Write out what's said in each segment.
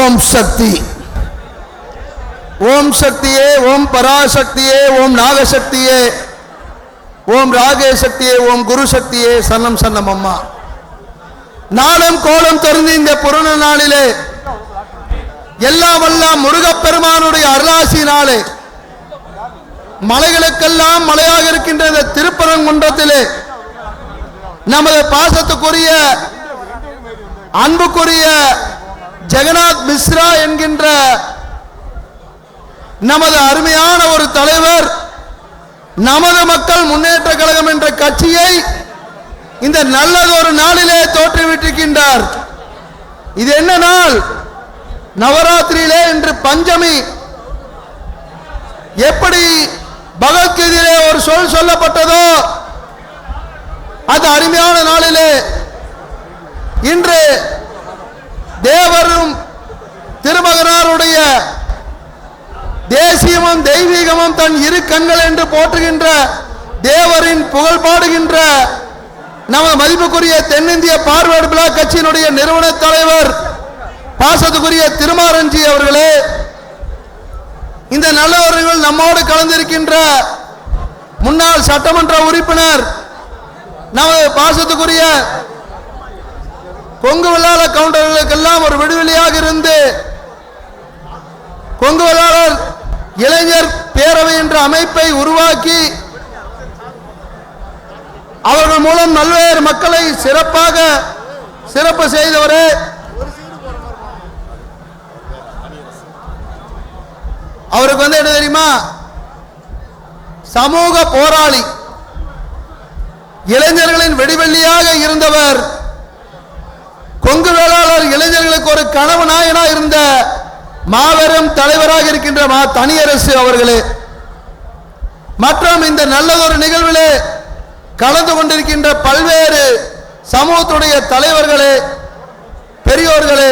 ஓம் சக்தி. ஓம் சக்தியே ஓம் பராசக்தியே ஓம் நாகசக்தியே. ஓம் ராகே சக்தியே ஓம் குரு சக்தியே சன்னம் சன்னம் அம்மா. நாளும் கோலம் தெரிந்து இந்த புறண நாளிலே எல்லாம் வல்லாம் முருகப்பெருமானுடைய அருளாசினாலே மலைகளுக்கெல்லாம் மலையாக இருக்கின்ற இந்த திருப்பரங்குன்றத்திலே நமது பாசத்துக்குரிய அன்புக்குரிய ஜெகநாத் மிஸ்ரா என்கின்ற நமது அருமையான ஒரு தலைவர் நமது மக்கள் முன்னேற்ற கழகம் என்ற கட்சியை இந்த நல்லதொரு நாளிலே தோற்றுவிட்டிருக்கின்றார். இது என்ன நாள்? நவராத்திரியிலே இன்று பஞ்சமி. எப்படி பகவத்கீதையிலே ஒரு சொல் சொல்லப்பட்டதோ? அது அருமையான நாளிலே. இன்று தேவரும் திருமகனாருடைய தேசியமும் தெய்வீகமும் தன் இரு கண்கள் என்று போற்றுகின்ற தேவரின் புகழ் பாடுகின்ற நமது மதிப்புக்குரிய தென்னிந்திய பார்வர்டு பிளாக் கட்சியினுடைய நிறுவன தலைவர் பாசத்துக்குரிய திருமாரஞ்சி அவர்களே இந்த நல்லவர்கள் நம்மோடு கலந்திருக்கின்ற முன்னாள் சட்டமன்ற உறுப்பினர் நமது பாசத்துக்குரிய கொங்கு வெள்ளாள கவுண்டர்களுக்கெல்லாம் ஒரு விடுவெளியாக இருந்து கொங்கு வெள்ளாளர் இளைஞர் பேரவை என்ற அமைப்பை உருவாக்கி அவர்கள் மூலம் நல்வேறு மக்களை சிறப்பாக சிறப்பு செய்தவரே அவருக்கு வந்து என்ன தெரியுமா? சமூக போராளி. இளைஞர்களின் வெடிவெள்ளியாக இருந்தவர். கொங்கு வேளாளர் இளைஞர்களுக்கு ஒரு கனவு நாயனா இருந்த மாபெரும் தலைவராக இருக்கின்ற மா தனியரசு அவர்களே. மற்றும் இந்த நல்லதொரு நிகழ்விலே கலந்து கொண்டிருக்கின்ற பல்வேறு சமூகத்துடைய தலைவர்களே பெரியோர்களே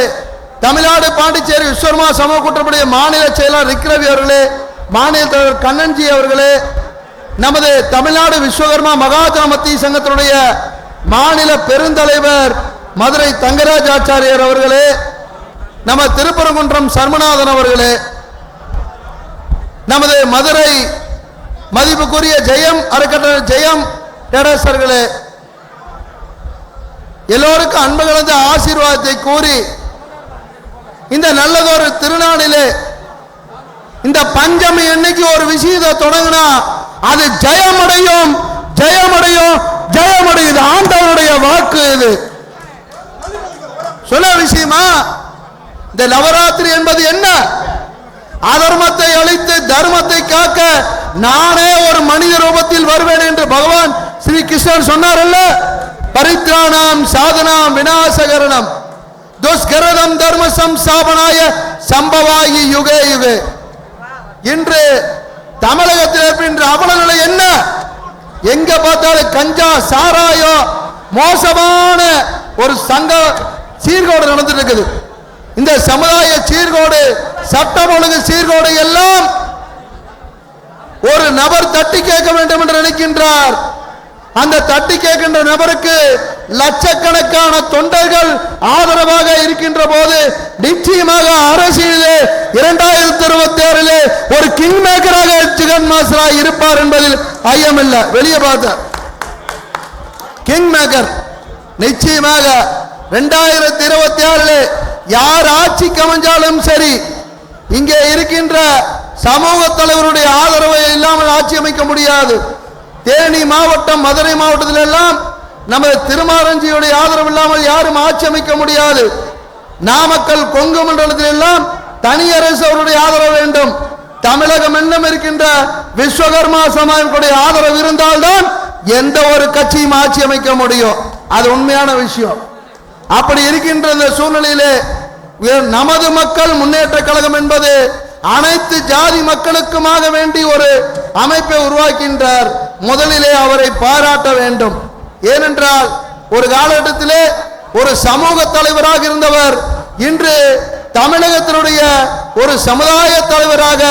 தமிழ்நாடு பாண்டிச்சேரி விஸ்வர்மா சமூக கூட்டத்துடைய மாநில செயலாளர் ரிக்ரவி அவர்களே மாநில தலைவர் கண்ணன்ஜி அவர்களே நமது தமிழ்நாடு விஸ்வகர்மா மகாஜன மத்திய சங்கத்தினுடைய மாநில பெருந்தலைவர் மதுரை தங்கராஜ் ஆச்சாரியர் அவர்களே நம்ம திருப்பரங்குன்றம் சர்மநாதன் அவர்களே நமது மதுரை மதிப்புக்குரிய ஜெயம் அறக்கட்டளை ஜெயம் டேடஸர்களே எல்லோருக்கும் அன்பு கலந்த ஆசீர்வாதத்தை கூறி இந்த நல்லதொரு திருநாளிலே இந்த பஞ்சமி என்னைக்கு ஒரு விஷயத்தை தொடங்கினா அது ஜெயமடையும் ஜெயமடையும் ஜெயமடையுது ஆண்டவனுடைய ஆண்டவருடைய வாக்கு இது. சொல்ல விஷயமா? இந்த நவராத்திரி என்பது என்ன? அதர்மத்தை அழித்து தர்மத்தை காக்க நானே ஒரு மனித ரூபத்தில் வருவேன் என்று பகவான் ஸ்ரீ கிருஷ்ணர் சொன்னாரல்ல பரித்ராணாம் சாதனாம் விநாசகரணம். துஷ்கரதம் தர்ம சம்சாபனாய சம்பவாயி யுகே யுகே. இன்று தமிழகத்தில் இருக்கின்ற அவல நிலை என்ன? எங்க பார்த்தாலும் கஞ்சா சாராயம் மோசமான ஒரு சங்க சீர்கோடு நடந்துட்டு இருக்குது. இந்த சமுதாய சீர்கோடு சட்டம் ஒழுங்கு சீர்கோடு எல்லாம் ஒரு நபர் தட்டி கேட்க வேண்டும் என்று நினைக்கின்றார். அந்த தட்டி கேட்கின்ற நபருக்கு லட்சக்கணக்கான தொண்டர்கள் ஆதரவாக இருக்கின்ற போது நிச்சயமாக அரசியலே இரண்டாயிரத்தி இருபத்தி ஆறிலே ஒரு கிங் மேக்கராக ஜெகன் மாஸ்ரா இருப்பார் என்பதில் ஐயமில்லை. வெளியே பார்த்தார் கிங் மேக்கர் நிச்சயமாக ரெண்டாயிரத்தி இருபத்தி ஆறிலே யார் ஆட்சி கமைஞ்சாலும் சரி இங்கே இருக்கின்ற சமூக தலைவருடைய ஆதரவை இல்லாமல் ஆட்சி அமைக்க முடியாது. தேனி மாவட்டம் மதுரை மாவட்டத்தில் எல்லாம் நமது திருமாரஞ்சியுடைய ஆதரவு இல்லாமல் யாரும் ஆட்சி அமைக்க முடியாது. நாமக்கல் கொங்கு மண்டலத்தில் எல்லாம் தனி அரசு அவருடைய ஆதரவு வேண்டும். தமிழகம் என்னும் இருக்கின்ற விஸ்வகர்மா சமாஜத்துடைய ஆதரவு இருந்தால்தான் எந்த ஒரு கட்சியும் ஆட்சி அமைக்க முடியும். அது உண்மையான விஷயம். அப்படி இருக்கின்ற இந்த சூழ்நிலையிலே நமது மக்கள் முன்னேற்ற கழகம் என்பது அனைத்து ஜாதி மக்களுக்குமாக வேண்டி ஒரு அமைப்பை உருவாக்கின்றார். முதலிலே அவரை பாராட்ட வேண்டும். ஏனென்றால் ஒரு காலகட்டத்திலே ஒரு சமூக தலைவராக இருந்தவர் இன்று தமிழகத்தினுடைய ஒரு சமுதாய தலைவராக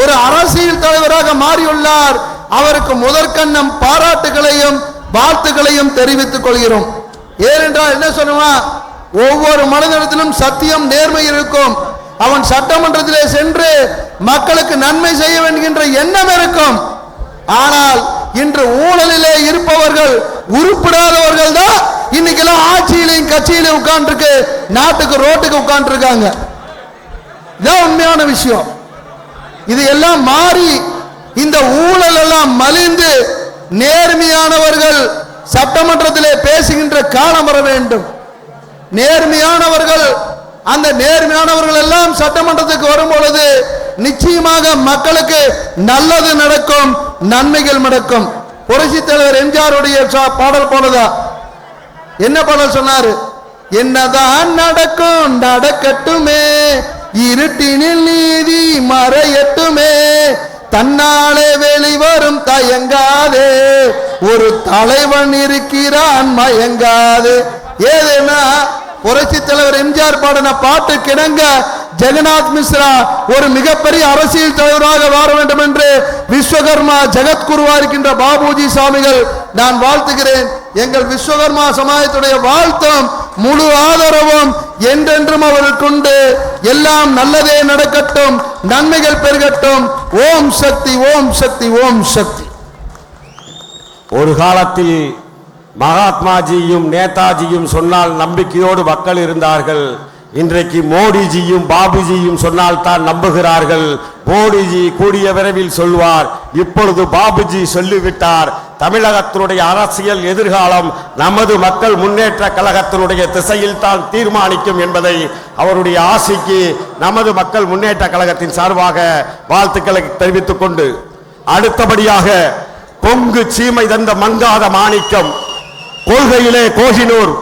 ஒரு அரசியல் தலைவராக மாறியுள்ளார். அவருக்கு முதற்கண்ணம் பாராட்டுகளையும் வாழ்த்துக்களையும் தெரிவித்துக் கொள்கிறோம். ஏனென்றால் என்ன சொல்லுவா ஒவ்வொரு மனிதனிடத்திலும் சத்தியம் நேர்மை இருக்கும். அவன் சட்டமன்றத்திலே சென்று மக்களுக்கு நன்மை செய்ய வேண்டுகின்ற எண்ணம் இருக்கும். ஆனால் இன்று ஊழலிலே இருப்பவர்கள் உருப்பிடாதவர்கள் தான் இன்னைக்கெல்லாம் ஆட்சியிலையும் கட்சியிலையும் உட்காந்துருக்கு நாட்டுக்கு ரோட்டுக்கு உட்காந்துருக்காங்க இதான் உண்மையான விஷயம். இது எல்லாம் மாறி இந்த ஊழல் எல்லாம் மலிந்து நேர்மையானவர்கள் சட்டமன்றத்திலே பேசுகின்ற காலம் வர வேண்டும். நேர்மையானவர்கள் அந்த நேர்மையானவர்கள் எல்லாம் சட்டமன்றத்துக்கு வரும் பொழுது நிச்சயமாக மக்களுக்கு நல்லது நடக்கும் நன்மைகள் நடக்கும். புரட்சி தலைவர் எம்ஜிஆருடைய பாடல் போனதா என்ன பாடல் சொன்னாரு? என்னதான் நடக்கும் நடக்கட்டுமே. இருட்டினில் நீதி மறையட்டுமே. தன்னாலே வெளிவரும் தயங்காதே. ஒரு தலைவன் இருக்கிறான் மயங்காது. ஏதுன்னா புரட்சி தலைவர் எம்ஜிஆர் பாடின பாட்டு கிணங்க ஜெகநாத் மிஸ்ரா ஒரு மிகப்பெரிய அரசியல் தலைவராக வர வேண்டும் என்று விஸ்வகர்மா ஜெகத்குருவா இருக்கின்ற பாபுஜி சாமிகள் நான் வாழ்த்துகிறேன். எங்கள் விஸ்வகர்மா சமாஜத்துடைய வாழ்த்தும் முழு ஆதரவும் என்றென்றும் அவர்களுக்கு உண்டு. எல்லாம் நல்லதே நடக்கட்டும் நன்மைகள் பெருகட்டும். ஓம் சக்தி ஓம் சக்தி ஓம் சக்தி. ஒரு காலத்தில் மகாத்மாஜியும் நேதாஜியும் சொன்னால் நம்பிக்கையோடு மக்கள் இருந்தார்கள். இன்றைக்கு மோடிஜியும் பாபுஜியும் சொன்னால் தான் நம்புகிறார்கள். மோடிஜி கூடிய விரைவில் சொல்வார். இப்பொழுது பாபுஜி சொல்லிவிட்டார். தமிழகத்தினுடைய அரசியல் எதிர்காலம் நமது மக்கள் முன்னேற்ற கழகத்தினுடைய திசையில் தான் தீர்மானிக்கும் என்பதை அவருடைய ஆசைக்கு நமது மக்கள் முன்னேற்ற கழகத்தின் சார்பாக வாழ்த்துக்களை தெரிவித்துக் கொண்டு அடுத்தபடியாக பொங்கு சீமை தந்த மங்காத மாணிக்கம். கொள்கையிலே கோஹினூர்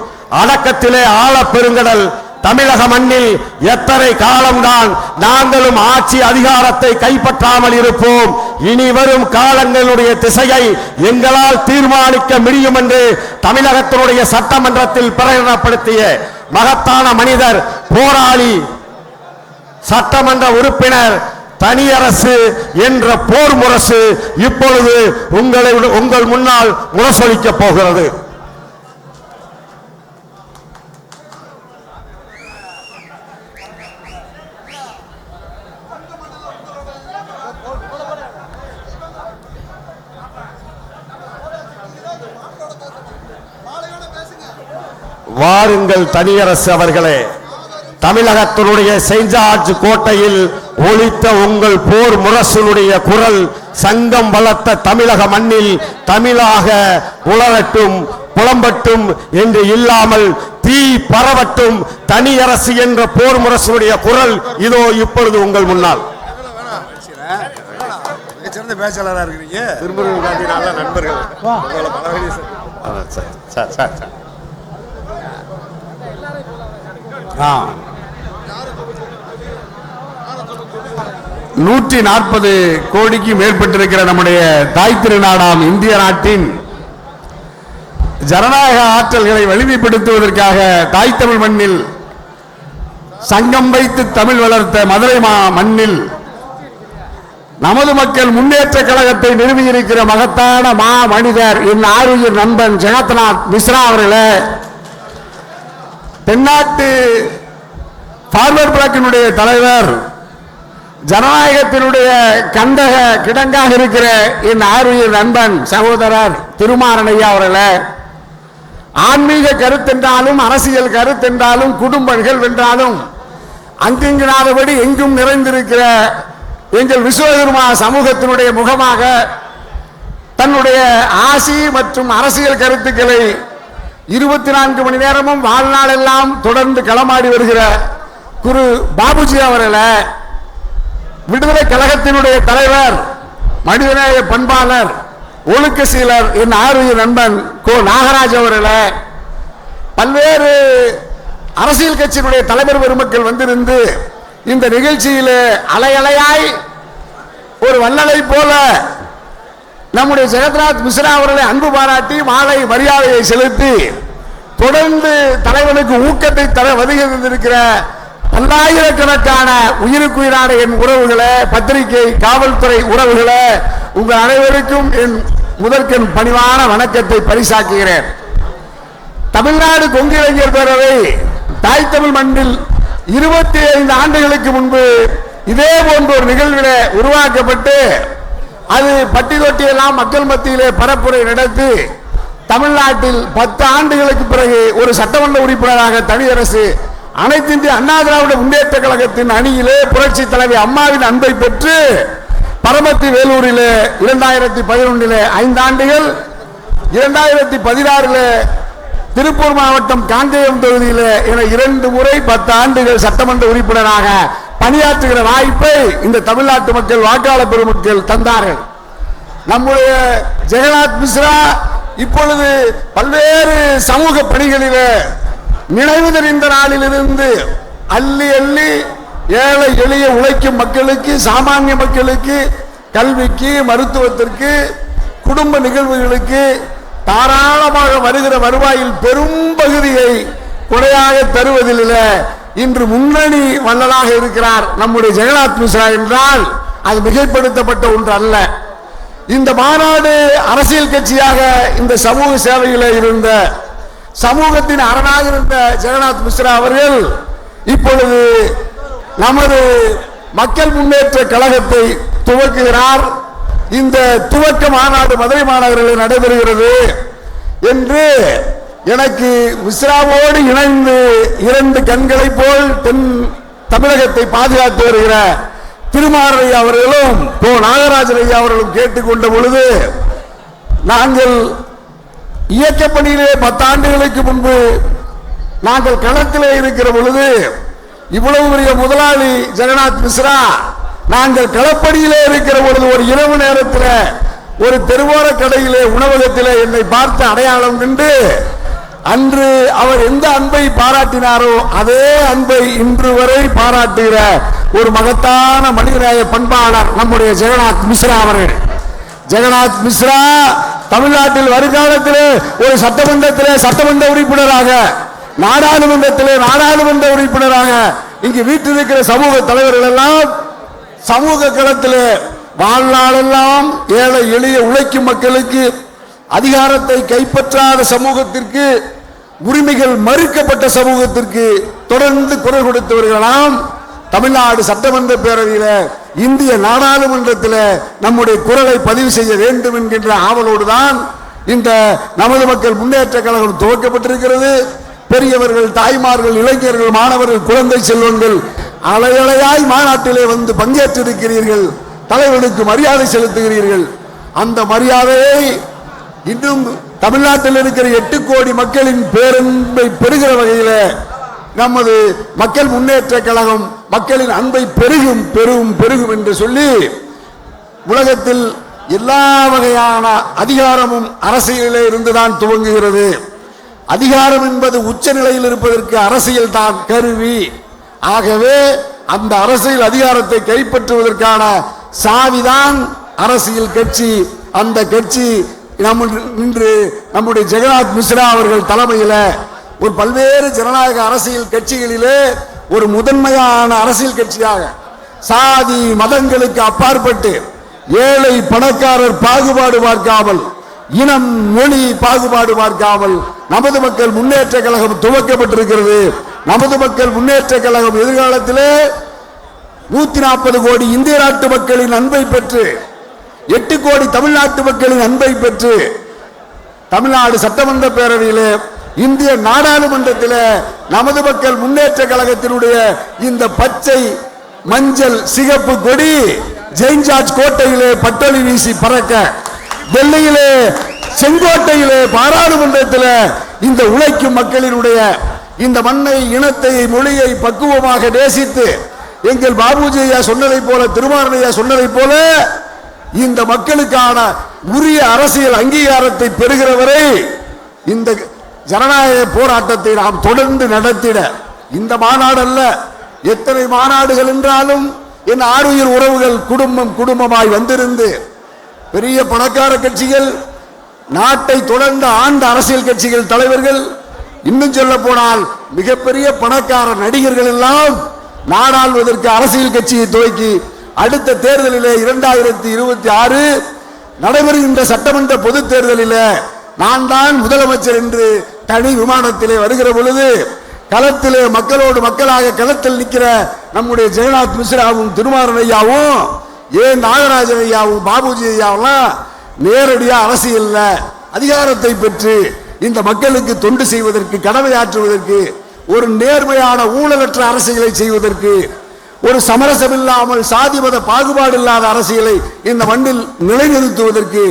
அடக்கத்திலே ஆழ பெருங்கடல் தமிழக மண்ணில் எத்தனை காலம்தான் நாங்களும் ஆட்சி அதிகாரத்தை கைப்பற்றாமல் இருப்போம். இனி வரும் காலங்களுடைய திசையை எங்களால் தீர்மானிக்க முடியும் என்று தமிழகத்தினுடைய சட்டமன்றத்தில் பிரகடனப்படுத்திய மகத்தான மனிதர் போராளி சட்டமன்ற உறுப்பினர் தனியரசு என்ற போர் முரசு இப்பொழுது உங்களை உங்கள் முன்னால் முரசொலிக்க போகிறது. வாருங்கள் தனியரசு அவர்களே. தமிழகத்தினுடைய செயின்ட் ஜார்ஜ் கோட்டையில் ஒலித்த உங்கள் போர் முரசனுடைய குரல் சங்கம் வளர்த்த தமிழக மண்ணில் தமிழாக உளரட்டும் புலம்பட்டும் என்று இல்லாமல் தீ பரவட்டும் தனியரசு என்ற போர் முரசனுடைய குரல் இதோ இப்பொழுது உங்கள் முன்னால். பேச்சாளராக இருக்கிறீங்க. திருமுருகன் காந்தி நல்ல நண்பர்கள் உங்களை பலவழி சார் சார் சார் சார் ஆ நூற்றி நாற்பது கோடிக்கு மேற்பட்டிருக்கிற நம்முடைய தாய் திருநாடாம் இந்திய நாட்டின் ஜனநாயக ஆற்றல்களை வலிமைப்படுத்துவதற்காக தாய் தமிழ் மண்ணில் சங்கம் வைத்து தமிழ் வளர்த்த மதுரை மா மண்ணில் நமது மக்கள் முன்னேற்ற கழகத்தை நிறுவியிருக்கிற மகத்தான மா மனிதர் என் ஆருயிர் நண்பன் ஜெகத்நாத் மிஸ்ரா அவர்களை தென்னாட்டு ஃபார்வர்ட் பிளாக்கினுடைய தலைவர் ஜனநாயகத்தினுடைய கண்டக கிடங்காக இருக்கிற என் ஆருயிர் நண்பன் சகோதரர் திருமாரணையா அவர்களே ஆன்மீக கருத்தென்றாலும் அரசியல் கருத்தென்றாலும் குடும்ப நிகழ்வென்றாலும் அங்கிங்கனாதபடி எங்கும் நிறைந்திருக்கிற எங்கள் விஸ்வகர்மா சமூகத்தினுடைய முகமாக தன்னுடைய ஆசி மற்றும் அரசியல் கருத்துக்களை இருபத்தி நான்கு மணி நேரமும் வாழ்நாளெல்லாம் தொடர்ந்து களமாடி வருகிற குரு பாபுஜி அவர்களை விடுதலை கழகத்தினுடைய தலைவர் மனிதநேய பண்பாளர் ஒழுக்க சீலர் என் ஆர்வீர் நண்பன் கோ நாகராஜ் அவர்களை பல்வேறு அரசியல் கட்சியினுடைய தலைவர் பெருமக்கள் வந்திருந்து இந்த நிகழ்ச்சியில் அலையலையாய் ஒரு வல்லலை போல நம்முடைய ஜெகத்நாத் மிஸ்ரா அவர்களை அன்பு பாராட்டி மாலை மரியாதையை செலுத்தி தொடர்ந்து தலைவனுக்கு ஊக்கத்தை தர வருகின்றிருக்கிற பல்லாயிரக்கணக்கான உயிருக்குயிரான என் உறவுகளே பத்திரிகை காவல்துறை உறவுகளே உங்கள் அனைவருக்கும் என் முதற்கண் பணிவான வணக்கத்தை பரிசாக்குகிறேன். தமிழ்நாடு கொங்கு இளைஞர் பேரவை தாய் தமிழ் மண்ணில் இருபத்தி ஐந்து ஆண்டுகளுக்கு முன்பு இதே போன்ற ஒரு நிகழ்வில் உருவாக்கப்பட்டு அது பட்டி எல்லாம் மக்கள் மத்தியிலே பரப்புரை நடத்தி தமிழ்நாட்டில் பத்து ஆண்டுகளுக்கு பிறகு ஒரு சட்டமன்ற உறுப்பினராக தனியரசு அனைத்து இந்திய அண்ணா திராவிட முன்னேற்ற கழகத்தின் அணியிலே புரட்சி தலைவி அம்மாவின் அன்பை பெற்று பரமத்தி வேலூரிலே இரண்டாயிரத்தி பதினொன்றிலே ஐந்து ஆண்டுகள் இரண்டாயிரத்தி பதினாறுல திருப்பூர் மாவட்டம் காங்கேயம் தொகுதியில் என இரண்டு முறை பத்து ஆண்டுகள் சட்டமன்ற உறுப்பினராக பணியாற்றுகிற வாய்ப்பை இந்த தமிழ்நாட்டு மக்கள் வாக்காளர் பெருமக்கள் தந்தார்கள். நம்முடைய ஜெகநாத் மிஸ்ரா இப்பொழுது பல்வேறு சமூக பணிகளில நினைவு தெரிந்த நாளிலிருந்து அள்ளி அள்ளி ஏழை எளிய உழைக்கும் மக்களுக்கு சாமானிய மக்களுக்கு கல்விக்கு மருத்துவத்திற்கு குடும்ப நிகழ்வுகளுக்கு தாராளமாக வருகிற வருவாயில் பெரும் பகுதியை குறையாக தருவதில் இன்று முன்னணி வள்ளலாக இருக்கிறார் நம்முடைய ஜெகநாத் மிஸ்ரா என்றால் அது மிகைப்படுத்தப்பட்ட ஒன்று அல்ல. இந்த மாநாடு அரசியல் கட்சியாக இந்த சமூக சேவையில் இருந்த சமூகத்தின் அரணாக இருந்த ஜெகநாத் மிஸ்ரா அவர்கள் இப்பொழுது நமது மக்கள் முன்னேற்ற கழகத்தை துவக்குகிறார். இந்த துவக்க மாநாடு மதுரை மாநகரில் நடைபெறுகிறது என்று எனக்கு மிஸ்ராவோடு இணைந்து இரண்டு கண்களைப் போல் தென் தமிழகத்தை பாதுகாத்து வருகிற திருமாரை அவர்களும் போ நாகராஜன் ஐயா அவர்களும் கேட்டுக்கொண்ட பொழுது நாங்கள் இயக்க பணியிலே பத்தாண்டுகளுக்கு முன்பு நாங்கள் களத்திலே இருக்கிற பொழுது இவ்வளவு பெரிய முதலாளி ஜெகநாத் மிஸ்ரா நாங்கள் களப்பணியிலே இருக்கிற பொழுது ஒரு இரவு நேரத்தில் ஒரு தெருவோர கடையிலே உணவகத்திலே என்னை பார்த்து அடையாளம் கண்டு அன்று அவர் எந்த அன்பை பாராட்டினாரோ அதே அன்பை இன்று வரை பாராட்டுகிற ஒரு மகத்தான மனிதநேய பண்பாளர் நம்முடைய ஜெகநாத் மிஸ்ரா அவர்கள். ஜெகநாத் மிஸ்ரா தமிழ்நாட்டில் வருங்காலத்திலே ஒரு சட்டமன்றத்திலே சட்டமன்ற உறுப்பினராக நாடாளுமன்றத்திலே நாடாளுமன்ற உறுப்பினராக இங்கு வீட்டிருக்கிற சமூக தலைவர்கள் எல்லாம் சமூக களத்திலே வாழ்நாளெல்லாம் ஏழை எளிய உழைக்கும் மக்களுக்கு அதிகாரத்தை கைப்பற்றாத சமூகத்திற்கு உரிமைகள் மறுக்கப்பட்ட சமூகத்திற்கு தொடர்ந்து குரல் கொடுத்தவர்களாம். தமிழ்நாடு சட்டமன்ற பேரவையில் இந்திய நாடாளுமன்றத்தில் நம்முடைய குரலை பதிவு செய்ய வேண்டும் என்கின்ற ஆவலோடு தான் இந்த நமது மக்கள் முன்னேற்ற கழகம் துவக்கப்பட்டிருக்கிறது. பெரியவர்கள் தாய்மார்கள் இளைஞர்கள் மாணவர்கள் குழந்தை செல்வங்கள் அலையலையாய் மாநாட்டிலே வந்து பங்கேற்றிருக்கிறீர்கள். தலைவனுக்கு மரியாதை செலுத்துகிறீர்கள். அந்த மரியாதையை இன்னும் தமிழ்நாட்டில் இருக்கிற எட்டு கோடி மக்களின் பேரன்பை பெறுகிற வகையில் நமது மக்கள் முன்னேற்ற கழகம் மக்களின் அன்பை பெருகும் பெருகும் பெருகும் என்று சொல்லி உலகத்தில் எல்லா வகையான அதிகாரமும் அரசியலிலே இருந்துதான் துவங்குகிறது. அதிகாரம் என்பது உச்ச நிலையில் இருப்பதற்கு அரசியல் தான் கருவி. ஆகவே அந்த அரசியல் அதிகாரத்தை கைப்பற்றுவதற்கான சாவிதான் அரசியல் கட்சி. அந்த கட்சி நம்ம இன்று நம்முடைய ஜெகநாத் மிஸ்ரா அவர்கள் தலைமையில் ஒரு பல்வேறு ஜனநாயக அரசியல் கட்சிகளிலே ஒரு முதன்மையான அரசியல் கட்சியாக சாதி மதங்களுக்கு அப்பாற்பட்டு ஏழை பணக்காரர் பாகுபாடு பார்க்காமல் இனம் மொழி பாகுபாடு பார்க்காமல் நமது மக்கள் முன்னேற்ற கழகம் துவக்கப்பட்டிருக்கிறது. நமது மக்கள் முன்னேற்ற கழகம் எதிர்காலத்திலே நூத்தி நாற்பது கோடி இந்திய நாட்டு மக்களின் அன்பை பெற்று எட்டு கோடி தமிழ்நாட்டு மக்களின் அன்பை பெற்று தமிழ்நாடு சட்டமன்ற பேரவையிலே இந்திய நாடாளுமன்றத்தில் நமது மக்கள் முன்னேற்ற கழகத்தினுடைய இந்த பச்சை மஞ்சள் சிகப்பு கொடி ஜெயின் ஜார்ஜ் கோட்டையிலே பட்டொலி வீசி பறக்க டெல்லியிலே செங்கோட்டையிலே பாராளுமன்றத்தில் இந்த உழைக்கும் மக்களினுடைய இந்த மண்ணை இனத்தை மொழியை பக்குவமாக நேசித்து எங்கள் பாபுஜி ஐயா சொன்னதைப் போல திருமாரணையா சொன்னதை சொன்னதைப் போல இந்த மக்களுக்கான உரிய அரசியல் அங்கீகாரத்தை பெறுகிறவரை இந்த ஜனநாயக போராட்டத்தை நாம் தொடர்ந்து நடத்திட இந்த மாநாடு அல்ல எத்தனை மாநாடுகள் என்றாலும் என் ஆறுயிர் உறவுகள் குடும்பம் குடும்பமாய் வந்திருந்து பெரிய பணக்கார கட்சிகள் நாட்டை தொடர்ந்த ஆண்ட அரசியல் கட்சிகள் தலைவர்கள் இன்னும் சொல்ல போனால் மிகப்பெரிய பணக்கார நடிகர்கள் எல்லாம் நாடாளுவதற்கு அரசியல் கட்சியை துவக்கி அடுத்த தேர்தலிலே இரண்டாயிரத்தி இருபத்தி ஆறு நடைபெறுகின்ற சட்டமன்ற பொதுத் தேர்தலில் நான் தான் முதலமைச்சர் என்று தனி விமானத்திலே வருகிற பொழுது களத்திலே மக்களோடு மக்களாக களத்தில் நிற்கிற நம்முடைய ஜெகநாத் மிஸ்ராவும் திருமாறன் ஐயாவும் ஏன் நாகராஜன் ஐயாவும் பாபுஜி ஐயாவெல்லாம் நேரடியாக அரசியலில் அதிகாரத்தை பெற்று இந்த மக்களுக்கு தொண்டு செய்வதற்கு கடமையாற்றுவதற்கு ஒரு நேர்மையான ஊழலற்ற அரசியலை செய்வதற்கு ஒரு சமரசம் இல்லாமல் சாதி பாகுபாடு இல்லாத அரசியலை இந்த மண்ணில் நிலைநிறுத்துவதற்கு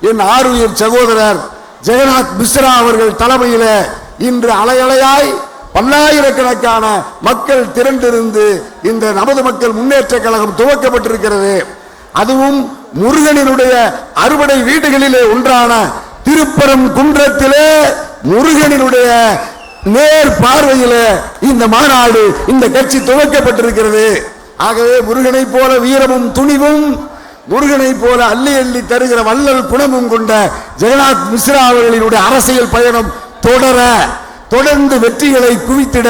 என் ஆறுயிர் சகோதரர் ஜெகநாத் மிஸ்ரா அவர்கள் தலைமையில இன்று அலையலையாய் பல்லாயிரக்கணக்கான மக்கள் திரண்டிருந்து இந்த நமது மக்கள் முன்னேற்ற கழகம் துவக்கப்பட்டிருக்கிறது. அதுவும் முருகனினுடைய அறுபடை வீடுகளிலே ஒன்றான திருப்பரம் குன்றத்திலே முருகனினுடைய நேர் பார்வையில் இந்த மாநாடு இந்த கட்சி துவக்கப்பட்டிருக்கிறது. ஆகவே முருகனை போல வீரமும் துணிவும் முருகனை போல அள்ளி அள்ளி தருகிற வள்ளல் குணமும் கொண்ட ஜெகநாத் மிஸ்ரா அவர்களினுடைய அரசியல் பயணம் தொடர தொடர்ந்து வெற்றிகளை குவித்திட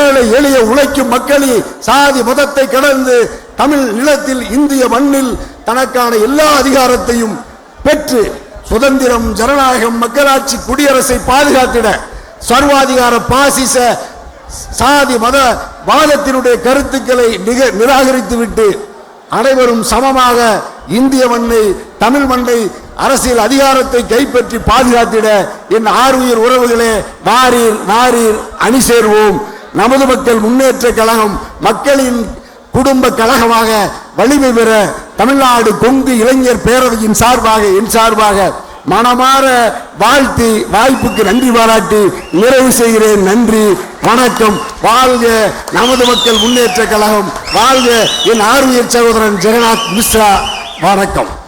ஏழை எளிய உழைக்கும் மக்களை சாதி மதத்தை கடந்து தமிழ் நிலத்தில் இந்திய மண்ணில் தனக்கான எல்லா அதிகாரத்தையும் பெற்று சுதந்திரம் ஜனநாயகம் மக்களாட்சி குடியரசை பாதுகாத்திட சர்வாதிகார பாசிச சாதி மத வாதத்தினுடைய கருத்துக்களை நிக நிராகரித்துவிட்டு அனைவரும் சமமாக இந்திய மண்ணை தமிழ் மண்ணை அரசியல் அதிகாரத்தை கைப்பற்றி பாதுகாத்திட என் ஆறுயிர் உறவுகளே நாரீர் நாரீர் அணி சேர்வோம். நமது மக்கள் முன்னேற்ற கழகம் மக்களின் குடும்ப கழகமாக வலிமை பெற தமிழ்நாடு கொங்கு இளைஞர் பேரவையின் சார்பாக என் சார்பாக மனமாற வாழ்த்து வாய்ப்புக்கு நன்றி பாராட்டி நிறைவு செய்கிறேன். நன்றி வணக்கம். வாழ்க நமது மக்கள் முன்னேற்ற கழகம். வாழ்க என் ஆர்வியர் சகோதரன் ஜெகநாத் மிஸ்ரா. வணக்கம்.